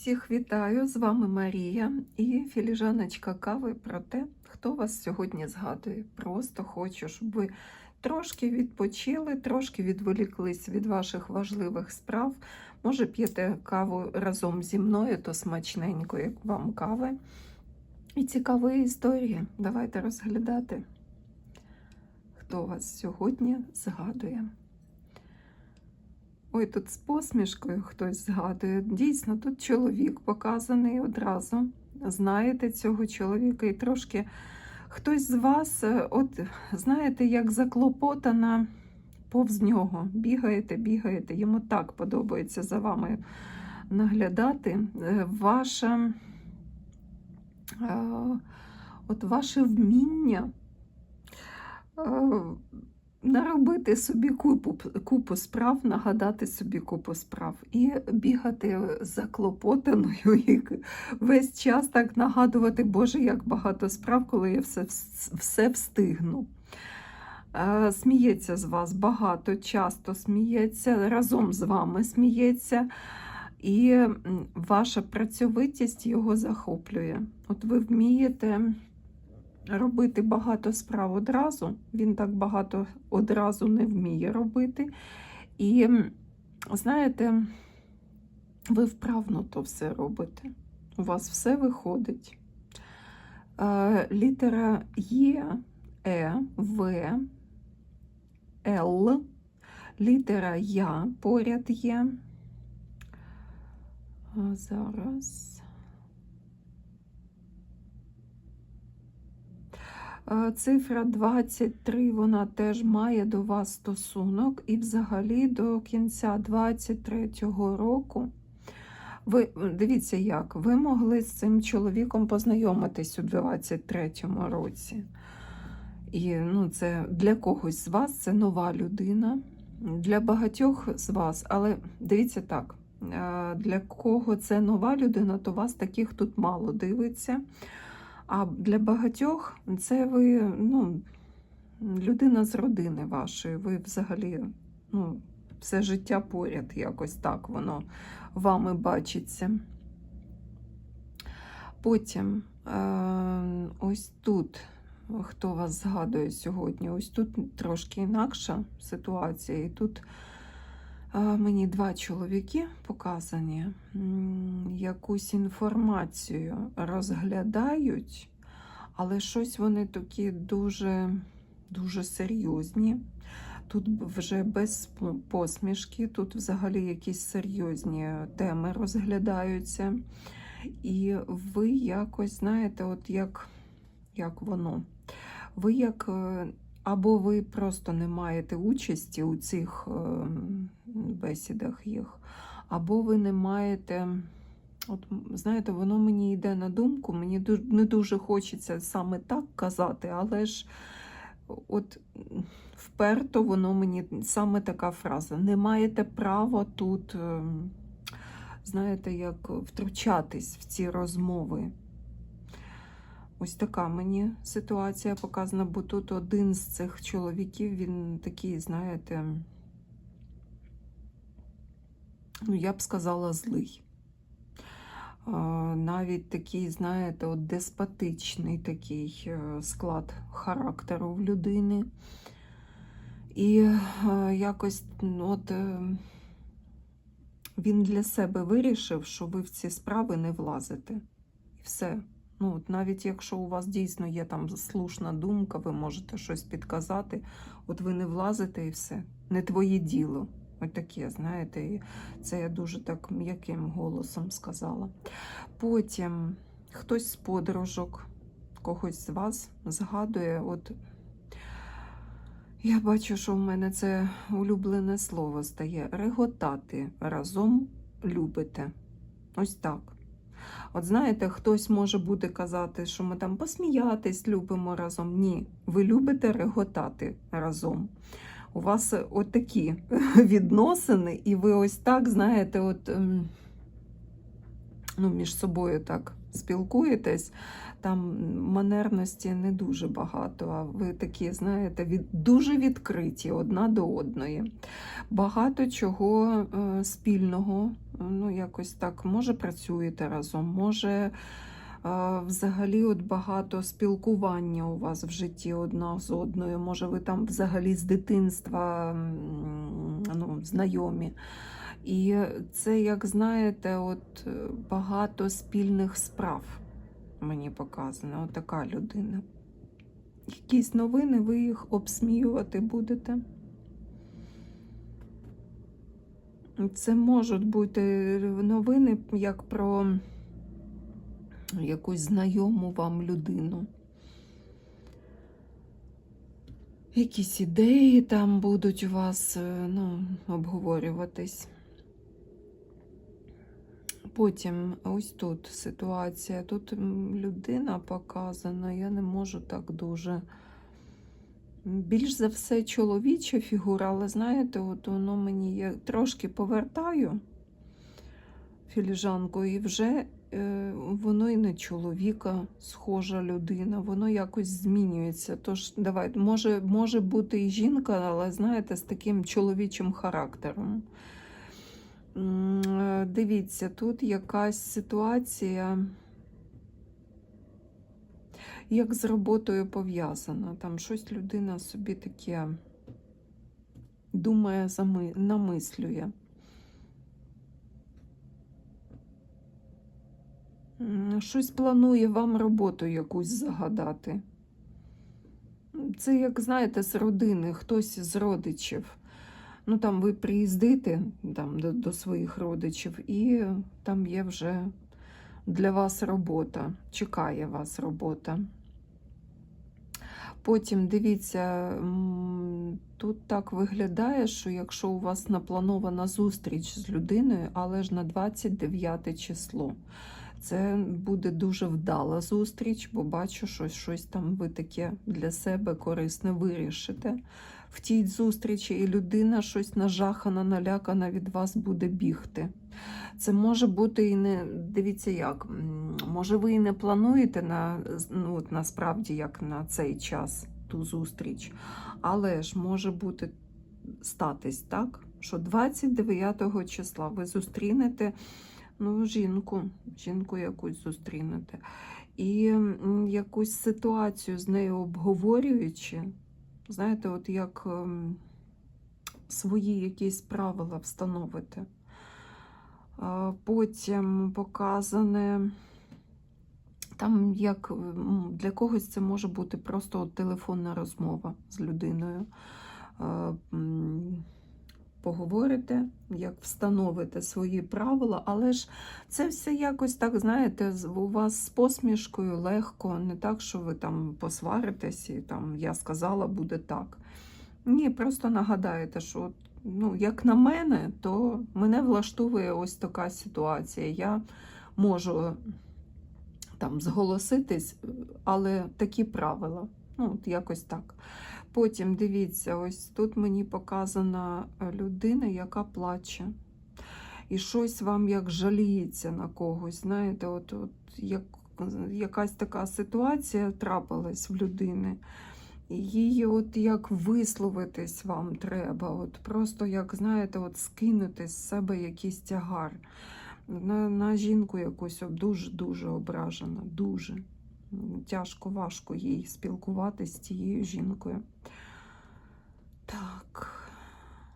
Всіх вітаю! З вами Марія і філіжаночка кави про те, хто вас сьогодні згадує. Просто хочу, щоб ви трошки відпочили, трошки відволіклись від ваших важливих справ. Може, п'єте каву разом зі мною, то смачненько, як вам кави. І цікаві історії. Давайте розглядати, хто вас сьогодні згадує. Ой, тут з посмішкою хтось згадує. Дійсно, тут чоловік показаний одразу. Знаєте цього чоловіка, і трошки хтось з вас, е, от знаєте, як заклопотана повз нього. Бігаєте, бігаєте. Йому так подобається за вами наглядати. Е, Ваша, е, от ваше вміння. Наробити собі купу, купу справ, нагадати собі купу справ і бігати заклопотаною і весь час так нагадувати, Боже, як багато справ, коли я все, все встигну. Е, Сміється з вас багато, часто сміється, разом з вами сміється. І ваша працьовитість його захоплює. От ви вмієте робити багато справ одразу. Він так багато одразу не вміє робити. І, знаєте, ви вправно то все робите. У вас все виходить. Е, Літера Є, Е, В, Л, літера Я поряд є. Зараз. Е, Цифра 23, вона теж має до вас стосунок, і взагалі до кінця 23-го року. Ви дивіться, як ви могли з цим чоловіком познайомитись у 23-му році. І ну, це для когось з вас це нова людина, для багатьох з вас, але дивіться так, для кого це нова людина, то вас таких тут мало дивиться. А для багатьох це ви ну, людина з родини вашої. Ви взагалі ну, все життя поряд, якось так воно вами бачиться. Потім е, ось тут, хто вас згадує сьогодні, ось тут трошки інакша ситуація. І тут мені два чоловіки показані, якусь інформацію розглядають, але щось вони такі дуже, дуже серйозні. Тут вже без посмішки, тут взагалі якісь серйозні теми розглядаються. І ви якось, знаєте, от як, як воно. Ви як е, або ви просто не маєте участі у цих е, бесідах їх, або ви не маєте. От, знаєте, воно мені йде на думку, мені не дуже хочеться саме так казати, але ж от вперто воно мені саме така фраза. Не маєте права тут, ем, знаєте, як втручатись в ці розмови. Ось така мені ситуація показана, бо тут один з цих чоловіків, він такий, знаєте, ну, я б сказала, злий. Навіть такий, знаєте, от деспотичний такий е, склад характеру в людини. І е, якось от, е, він для себе вирішив, що ви в ці справи не влазите. І все. Ну, от навіть якщо у вас дійсно є там слушна думка, ви можете щось підказати, от ви не влазите і все. Не твоє діло. Ось таке, знаєте, і це я дуже так м'яким голосом сказала. Потім хтось з подружок, когось з вас згадує, от я бачу, що в мене це улюблене слово стає реготати разом любите. Ось так. От знаєте, хтось може буде казати, що ми там посміятись любимо разом. Ні, ви любите реготати разом. У вас от такі відносини, і ви ось так, знаєте, от ем, ну, між собою так спілкуєтесь, там манерності не дуже багато, а ви такі, знаєте, від, дуже відкриті одна до одної. Багато чого е, спільного, ну якось так, може працюєте разом, може. е, Взагалі, от багато спілкування у вас в житті одна з одною. Може, ви там взагалі з дитинства ну, знайомі. І це, як знаєте, от е, багато спільних справ мені показано. От така людина. Якісь новини, ви їх обсміювати будете. Це можуть бути новини як про якусь знайому вам людину. Якісь ідеї там будуть у вас е, ну, обговорюватись. Потім ось тут ситуація. Тут людина показана, я не можу так дуже. Більш за все чоловіча фігура, але знаєте, от воно мені я трошки повертаю філіжанку, і вже е, воно і на чоловіка схожа людина, воно якось змінюється. Тож давайте, може, може бути і жінка, але знаєте, з таким чоловічим характером. Е, Дивіться, тут якась ситуація, як з роботою пов'язана. Там щось людина собі таке думає, намислює. Щось планує вам роботу якусь загадати. Це, як знаєте, з родини, хтось з родичів. Ну, там ви приїздите там, до, до своїх родичів, і там є вже для вас робота, чекає вас робота. Потім дивіться, тут так виглядає, що якщо у вас напланована зустріч з людиною, але ж на 29 число. Це буде дуже вдала зустріч, бо бачу, що щось там ви таке для себе корисне вирішите в тій зустрічі, і людина щось нажахана, налякана від вас буде бігти. Це може бути і не дивіться як. Може, ви і не плануєте на ну, от насправді як на цей час ту зустріч, але ж може бути статись так, що 29 числа ви зустрінете ну, жінку, жінку якусь зустрінете. І якусь ситуацію з нею обговорюючи, знаєте, от як ем, свої якісь правила встановити. Потім показане, там як для когось це може бути просто телефонна розмова з людиною. Поговорите, як встановите свої правила, але ж це все якось так, знаєте, у вас з посмішкою легко, не так, що ви там посваритесь і там я сказала, буде так. Ні, просто нагадаєте, що ну, як на мене, то мене влаштовує ось така ситуація. Я можу там зголоситись, але такі правила. Ну, от якось так. Потім дивіться, ось тут мені показана е, людина, яка плаче. І щось вам як жаліється на когось. Знаєте, от, от як, якась така ситуація трапилась в людини. Її от як висловитись вам треба. От просто, як знаєте, от скинути з себе якийсь тягар. На, на жінку якусь дуже-дуже ображена, дуже. Тяжко, важко їй спілкуватися з тією жінкою. Так,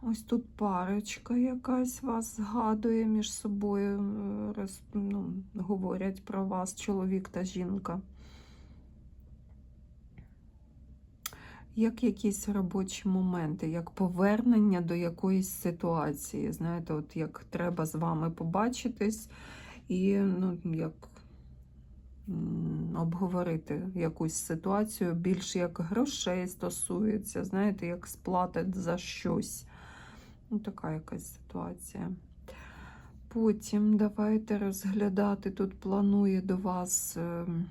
ось тут парочка якась вас згадує між собою, е, роз, ну, говорять про вас, чоловік та жінка. Як якісь робочі моменти, як повернення до якоїсь ситуації. Знаєте, от як треба з вами побачитись і ну, як обговорити якусь ситуацію, більш як грошей стосується, знаєте, як сплата за щось. Ну, така якась ситуація. Потім давайте розглядати. Тут планує до вас ем,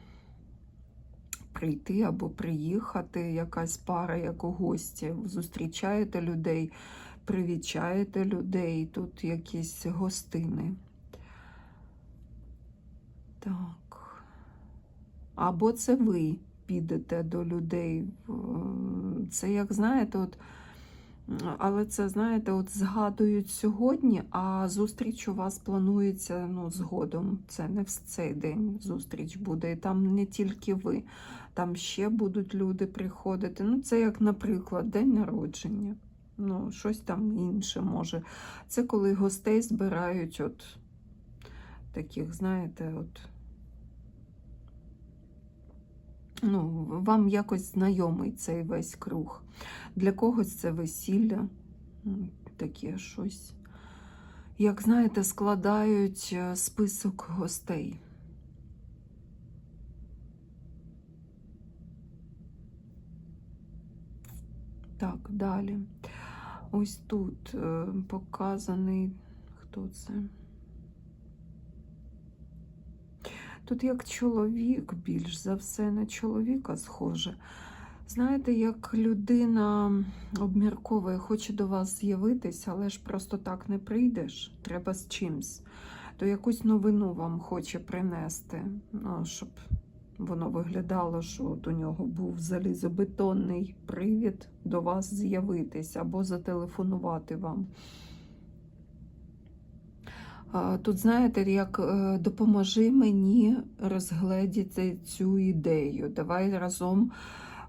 прийти або приїхати якась пара, як у гості. Зустрічаєте людей, привічаєте людей, тут якісь гостини. Так. Або це ви підете до людей. Це як знаєте, от. Але це, знаєте, от згадують сьогодні, а зустріч у вас планується ну, згодом. Це не в цей день зустріч буде. І там не тільки ви, там ще будуть люди приходити. Ну, це як, наприклад, день народження. Ну, щось там інше може. Це коли гостей збирають, от таких, знаєте, от. Ну, вам якось знайомий цей весь круг. Для когось це весілля, таке щось. Як знаєте, складають е, список гостей. Так, далі. Ось тут е, показаний, хто це? Тут як чоловік, більш за все на чоловіка схоже. Знаєте, як людина обмірковує, хоче до вас з'явитися, але ж просто так не прийдеш, треба з чимсь. То якусь новину вам хоче принести, ну, щоб воно виглядало, що от у нього був залізобетонний привід до вас з'явитись або зателефонувати вам. Тут, знаєте, як е, допоможи мені розгледіти цю ідею. Давай разом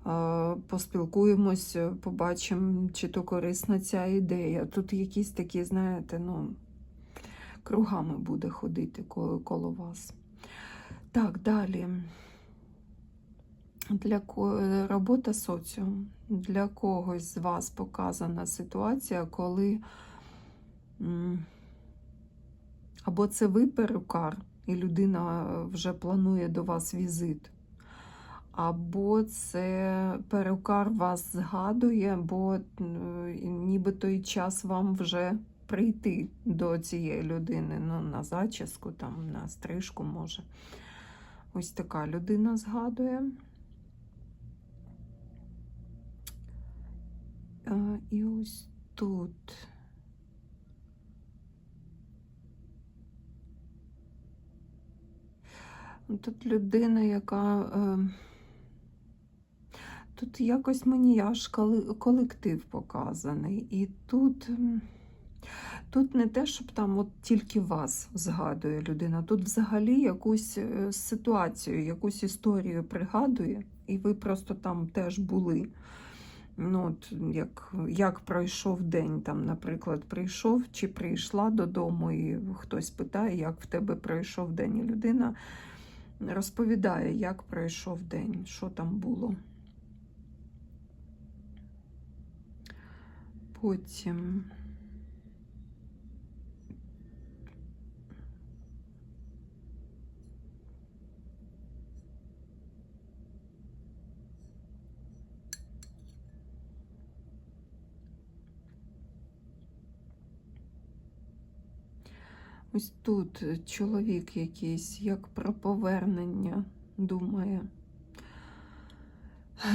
е, поспілкуємось, побачимо, чи то корисна ця ідея. Тут якісь такі, знаєте, ну, кругами буде ходити коло, коло вас. Так, далі. Для робота соціум. Для когось з вас показана ситуація, коли. Або це ви перукар, і людина вже планує до вас візит. Або це перукар вас згадує, бо е, ніби той час вам вже прийти до цієї людини. Ну, на зачіску, там, на стрижку може. Ось така людина згадує. Е, І ось тут. Тут людина, яка. Е, тут якось мені аж колектив показаний. І тут, тут не те, щоб там от тільки вас згадує людина, тут взагалі якусь е, ситуацію, якусь історію пригадує, і ви просто там теж були. Ну, от, як, як пройшов день, там, наприклад, прийшов чи прийшла додому, і хтось питає, як в тебе пройшов день. І людина розповідає, як пройшов день, що там було. Потім. Ось тут чоловік якийсь, як про повернення думає.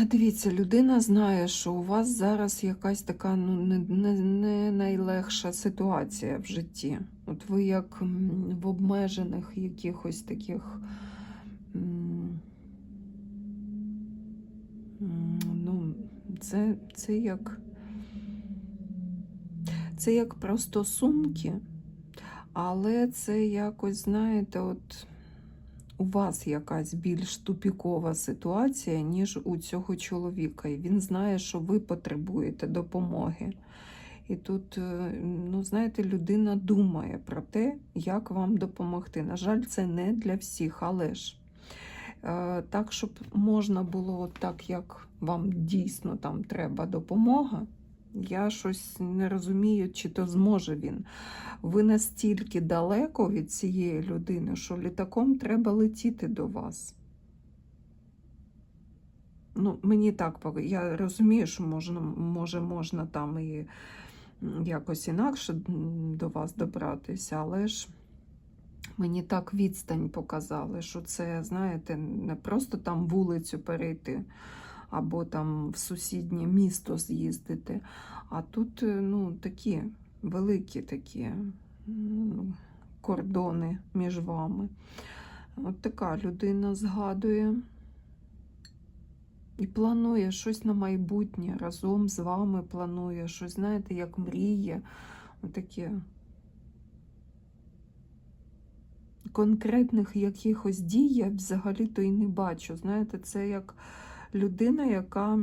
Дивіться, людина знає, що у вас зараз якась така ну, не, не, не найлегша ситуація в житті. От ви як в обмежених якихось таких. Ну, це, це як. Це як про стосунки, але це якось, знаєте, от у вас якась більш тупікова ситуація, ніж у цього чоловіка. І він знає, що ви потребуєте допомоги. І тут, е, ну, знаєте, людина думає про те, як вам допомогти. На жаль, це не для всіх, але ж е, так, щоб можна було, так як вам дійсно там треба допомога. Я щось не розумію, чи то зможе він. Ви настільки далеко від цієї людини, що літаком треба летіти до вас. Ну, мені так я розумію, що можна, може, можна там і якось інакше до вас добратися, але ж мені так відстань показали, що це, знаєте, не просто там вулицю перейти або там в сусіднє місто з'їздити. А тут е, ну, такі великі такі кордони між вами. От така людина згадує. І планує щось на майбутнє, разом з вами планує щось, знаєте, як мріє. Отаке. Конкретних якихось дій я взагалі-то і не бачу. Знаєте, це як людина, яка,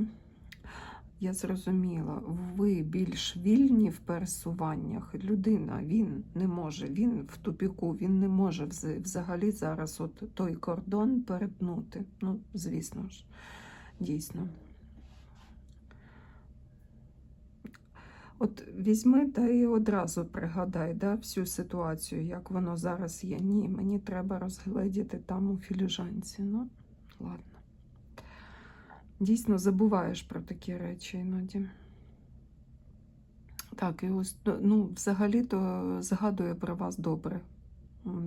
я зрозуміла, ви більш вільні в пересуваннях. Людина, він не може, він в тупіку, він не може взагалі зараз от той кордон перетнути. Ну, звісно ж, дійсно. От візьми та і одразу пригадай да, всю ситуацію, як воно зараз є. Ні, мені треба розгледіти там у філіжанці. Ну, ладно. Дійсно забуваєш про такі речі іноді. Так, і ось, ну, взагалі-то згадує про вас добре.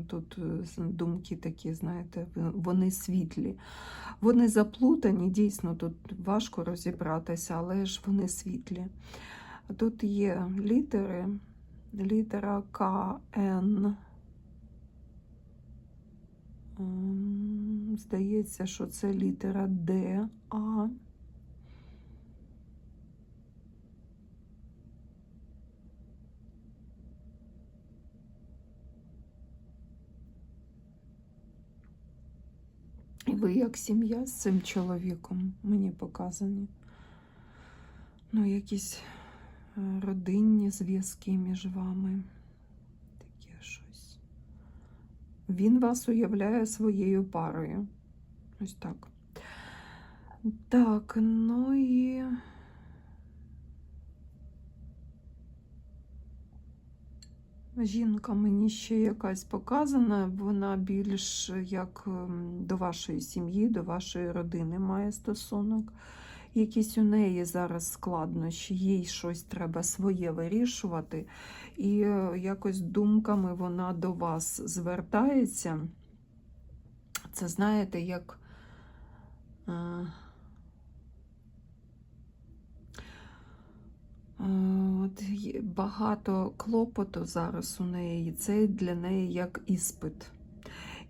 Тут е, думки такі, знаєте, вони світлі. Вони заплутані, дійсно, тут важко розібратися, але ж вони світлі. Тут є літери, літера К, Н. М, Здається, що це літера Д, А. І ви як сім'я з цим чоловіком мені показані. Ну, якісь е, родинні зв'язки між вами. Таке щось. Він вас уявляє своєю парою. Ось так. Так, ну і. Жінка мені ще якась показана, вона більш як до вашої сім'ї, до вашої родини має стосунок. Якісь у неї зараз складнощі, їй щось треба своє вирішувати, і е, якось думками вона до вас звертається. Це знаєте, як. е, Е, От багато клопоту зараз у неї, це для неї як іспит.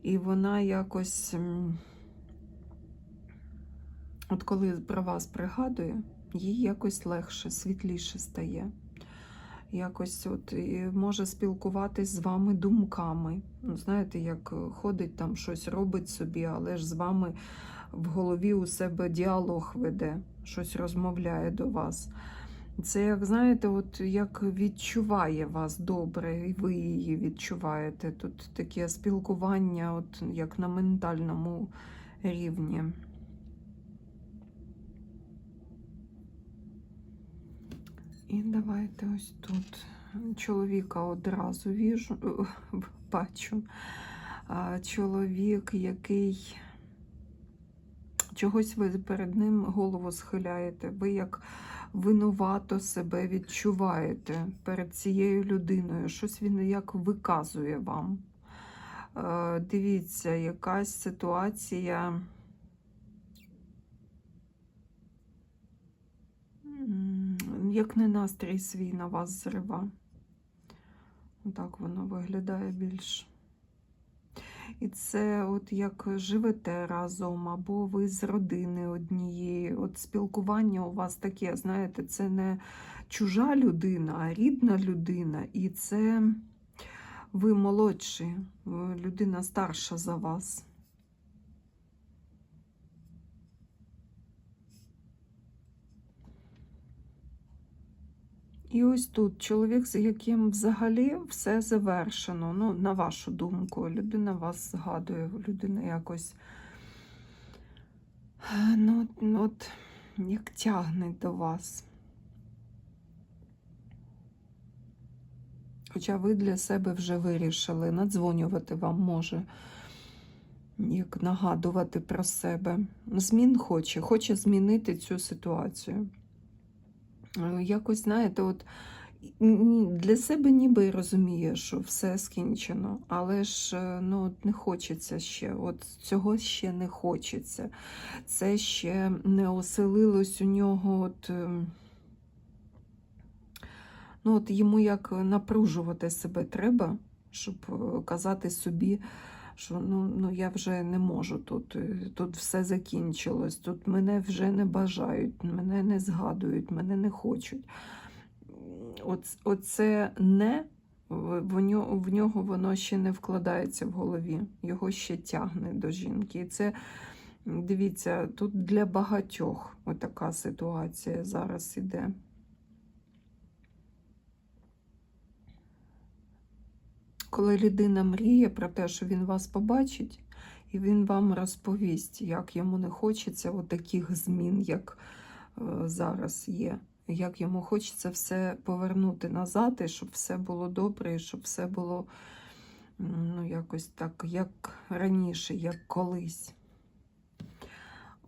І вона якось, от коли про вас пригадує, їй якось легше, світліше стає. Якось от може спілкуватись з вами думками. Ну, знаєте, як ходить там щось робить собі, але ж з вами в голові у себе діалог веде, щось розмовляє до вас. Це, як знаєте, от як відчуває вас добре, і ви її відчуваєте. Тут таке спілкування, от як на ментальному рівні. І давайте ось тут чоловіка одразу віжу, бачу. Чоловік, який чогось ви перед ним голову схиляєте. Ви як винувато себе відчуваєте перед цією людиною. Щось він як виказує вам. Е, Дивіться, якась ситуація. Як не настрій свій на вас зрива. Так воно виглядає більш. І це от як живете разом, або ви з родини однієї. От спілкування у вас таке, знаєте, це не чужа людина, а рідна людина. І це ви молодші, людина старша за вас. І ось тут чоловік, з яким взагалі все завершено. Ну, на вашу думку, людина вас згадує, людина якось ну, ну, от, як тягне до вас. Хоча ви для себе вже вирішили, надзвонювати вам може, як нагадувати про себе. Змін хоче, хоче змінити цю ситуацію. Е, Якось, знаєте, от для себе ніби розуміє, що все скінчено, але ж е, ну, не хочеться ще. От цього ще не хочеться. Це ще не оселилось у нього. От, ем, ну, от йому як напружувати себе треба, щоб е, казати собі, що ну, ну я вже не можу тут, е, тут все закінчилось, тут мене вже не бажають, мене не згадують, мене не хочуть. Оц, оце не в, нього, в нього воно ще не вкладається в голові, його ще тягне до жінки. І це, дивіться, тут для багатьох отака ситуація зараз іде. Коли людина мріє про те, що він вас побачить, і він вам розповість, як йому не хочеться от таких змін, як е, зараз є. Як йому хочеться все повернути назад, і щоб все було добре, і щоб все було ну, якось так, як раніше, як колись.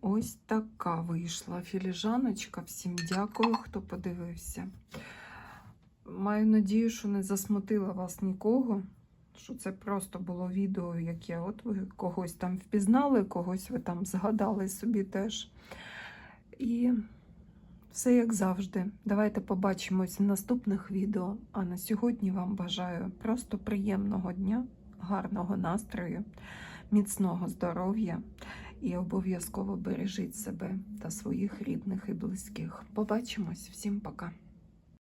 Ось така вийшла філіжаночка. Всім дякую, хто подивився. Маю надію, що не засмутила вас нікого. Що це просто було відео, яке от ви когось там впізнали, когось ви там згадали собі теж. І все як завжди. Давайте побачимось в наступних відео. А на сьогодні вам бажаю просто приємного дня, гарного настрою, міцного здоров'я і обов'язково бережіть себе та своїх рідних і близьких. Побачимось, всім пока!